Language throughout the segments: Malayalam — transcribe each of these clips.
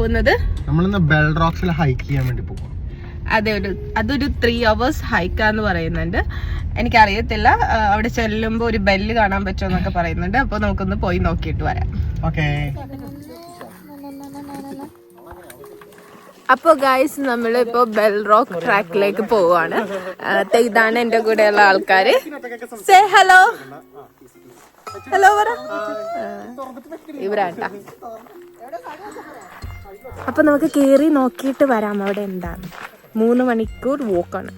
പോകുന്നത്? നമ്മളിന്ന് ബെൽ റോക്സിൽ ഹൈക്ക് ചെയ്യാൻ വേണ്ടി പോകും അതെ ഒരു അതൊരു ത്രീ അവേഴ്സ് ഹൈക്കാന്ന് പറയുന്നുണ്ട്. എനിക്കറിയത്തില്ല. അവിടെ ചെല്ലുമ്പോൾ ഒരു ബെല്ല് കാണാൻ പറ്റുമെന്നൊക്കെ പറയുന്നുണ്ട്. അപ്പോൾ നമുക്കൊന്ന് പോയി നോക്കിയിട്ട് വരാം. ഓക്കെ. അപ്പോൾ ഗായ്സ് നമ്മൾ ഇപ്പോൾ ബെൽ റോക്ക് ട്രാക്കിലേക്ക് പോവാണ് ഇതാണ് എന്റെ കൂടെയുള്ള ആൾക്കാര്. സേ ഹലോ ഹലോ പറ. ഇവരാട്ടാ അപ്പൊ നമുക്ക് കേറി നോക്കിയിട്ട് വരാം. അവിടെ എന്താണ്? മൂന്ന് മണിക്കൂർ വോക്കാണ്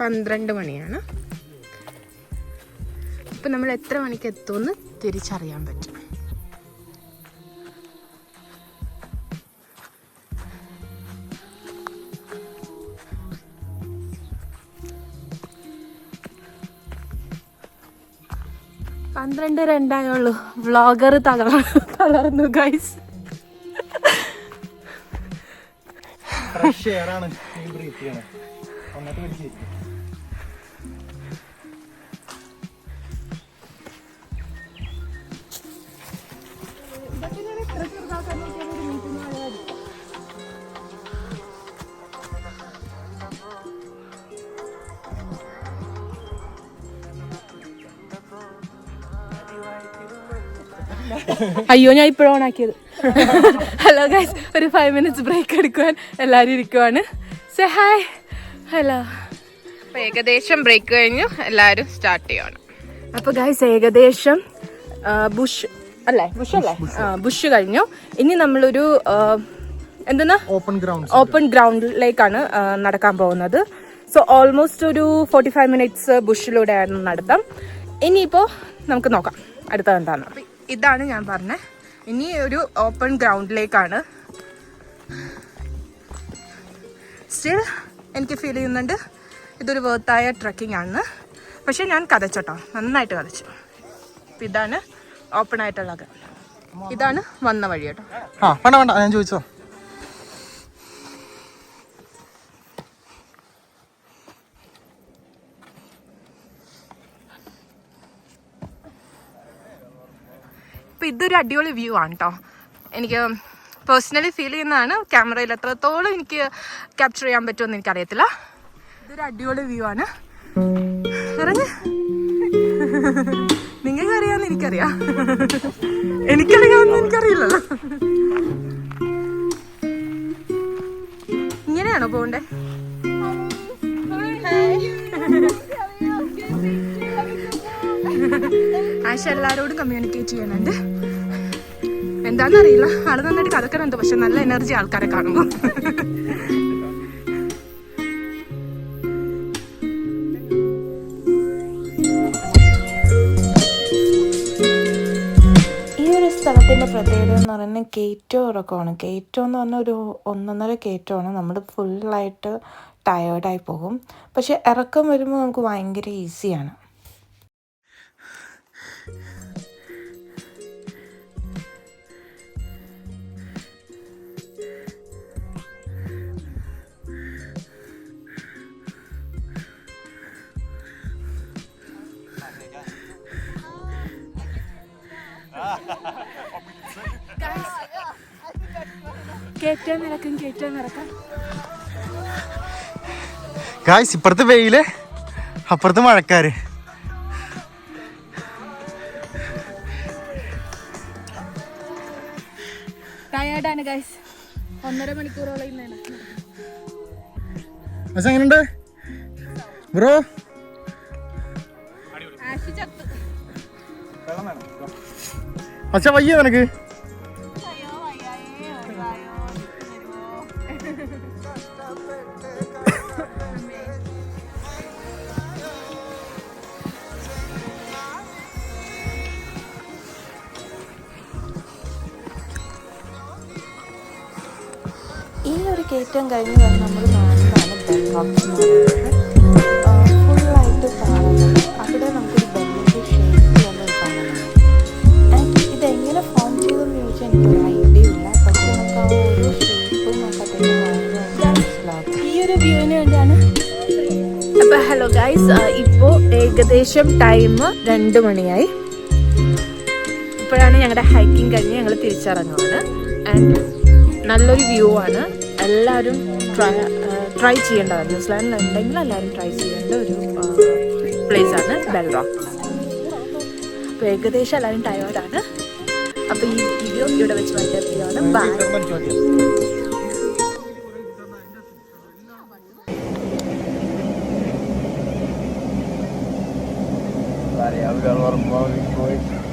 പന്ത്രണ്ട് മണിയാണ്. അപ്പൊ നമ്മൾ എത്ര മണിക്ക് എത്തുമെന്ന് തിരിച്ചറിയാൻ പറ്റും. പന്ത്രണ്ട് രണ്ടായുള്ളൂ വ്ളോഗർ തകർന്നു തകർന്നു ഗൈസ് ഫ്രഷ് എയർ ആണ്. ബ്രീത്ത് ചെയ്യണേ. ഒന്നിട്ട് പിടിച്ച് അയ്യോ ഞാൻ ഇപ്പോഴും ഓണാക്കിയത് ഹലോ ഗൈസ് ഒരു ഫൈവ് മിനിറ്റ്സ് ബ്രേക്ക് എടുക്കുവാൻ എല്ലാവരും ഇരിക്കുവാണ്. സെ ഹായ് ഹലോ അപ്പോൾ ഏകദേശം ബ്രേക്ക് കഴിഞ്ഞു. എല്ലാവരും സ്റ്റാർട്ട് ചെയ്യണം. അപ്പോൾ ഗൈസ് ഏകദേശം ബുഷ് അല്ലേ? ബുഷ് അല്ലേ? ബുഷ് കഴിഞ്ഞു. ഇനി നമ്മളൊരു എന്തെന്നാ? ഓപ്പൺ ഗ്രൗണ്ട് ഓപ്പൺ ഗ്രൗണ്ടിലേക്കാണ് നടക്കാൻ പോകുന്നത്. സോ ഓൾമോസ്റ്റ് ഒരു ഫോർട്ടി ഫൈവ് മിനിറ്റ്സ് ബുഷിലൂടെ ആയിരുന്നു നടത്താം. ഇനിയിപ്പോൾ നമുക്ക് നോക്കാം. അടുത്തത് എന്താണ്? ഇതാണ് ഞാൻ പറഞ്ഞത് ഇനി ഒരു ഓപ്പൺ ഗ്രൗണ്ടിലേക്കാണ് സ്റ്റിൽ എനിക്ക് ഫീൽ ചെയ്യുന്നുണ്ട്. ഇതൊരു വേർത്തായ ട്രക്കിംഗ് ആണ്. പക്ഷെ ഞാൻ കഥച്ചോട്ടോ നന്നായിട്ട് കഥച്ചു അപ്പം ഇതാണ് ഓപ്പൺ ആയിട്ടുള്ള ഇതാണ് വന്ന വഴി കേട്ടോ. ആ വേണ്ട വേണ്ട ഞാൻ ചോദിച്ചോ ഇപ്പം ഇതൊരു അടിപൊളി വ്യൂ ആണ് കേട്ടോ എനിക്ക് പേഴ്സണലി ഫീൽ ചെയ്യുന്നതാണ് ക്യാമറയിൽ എത്രത്തോളം എനിക്ക് ക്യാപ്ചർ ചെയ്യാൻ പറ്റുമെന്ന് എനിക്ക് അറിയത്തില്ല ഇതൊരു അടിപൊളി വ്യൂ ആണ്. ഇറങ്ങ് നിങ്ങൾക്ക് അറിയാന്ന് എനിക്കറിയാം. എനിക്കറിയാമെന്ന് എനിക്കറിയില്ലല്ലോ. ഇങ്ങനെയാണോ പോകണ്ടേ? ആശ എല്ലാരോടും കമ്മ്യൂണിക്കേറ്റ് ചെയ്യാനുണ്ട് എന്താണെന്നറിയില്ല ആൾ നന്നായിട്ട് കഥക്കണുണ്ട് പക്ഷെ നല്ല എനർജി ആൾക്കാരെ കാണുമ്പോൾ സ്ഥലത്തിന്റെ പ്രത്യേകത എന്ന് പറയുന്നത് കേറ്റോ ഇറക്കമാണ് കേറ്റോ എന്ന് പറഞ്ഞാൽ ഒരു ഒന്നൊന്നര കേറ്റമാണ് നമ്മൾ ഫുള്ളായിട്ട് ടയേർഡായി പോകും. പക്ഷെ ഇറക്കം വരുമ്പോൾ നമുക്ക് ഭയങ്കര ഈസിയാണ് കയറ്റാൻ ഇറക്കും കയറ്റാൻ ഇറക്കാം ഗായ്സ് ഇപ്പുറത്ത് വെയിൽ അപ്പുറത്ത് മഴക്കാര്. ടയേർഡാണ് ഗൈസ് ഒന്നര മണിക്കൂറോളം ഇന്നാണ് എങ്ങനെയുണ്ട്? ബ്രോ പക്ഷെ വയ്യ നിനക്ക്. ഈ ഒരു കയറ്റം കഴിഞ്ഞ് വന്ന് നമ്മൾ കാണുന്നതാണ് ബെൽ എന്ന് പറയുന്നത്. അപ്പൊ ഹലോ ഗൈസ് ഇപ്പോ ഏകദേശം ടൈം രണ്ടു മണിയായി. ഇപ്പോഴാണ് ഞങ്ങളുടെ ഹൈക്കിംഗ് കഴിഞ്ഞ് ഞങ്ങൾ തിരിച്ചിറങ്ങുവാണ്. ആൻഡ് നല്ലൊരു വ്യൂ ആണ്. എല്ലാവരും ട്രൈ ട്രൈ ചെയ്യേണ്ടതാണ്. ന്യൂസിലാൻഡിൽ ഉണ്ടെങ്കിൽ എല്ലാവരും ട്രൈ ചെയ്യേണ്ട ഒരു പ്ലേസ് ആണ് ബെൽ റോക്സ് അപ്പോൾ ഏകദേശം എല്ലാവരും ടയേർഡാണ് അപ്പോൾ ഈ വീഡിയോ ഇവിടെ വെച്ച് ചെയ്യുകയാണ് ബൈ Paulo e.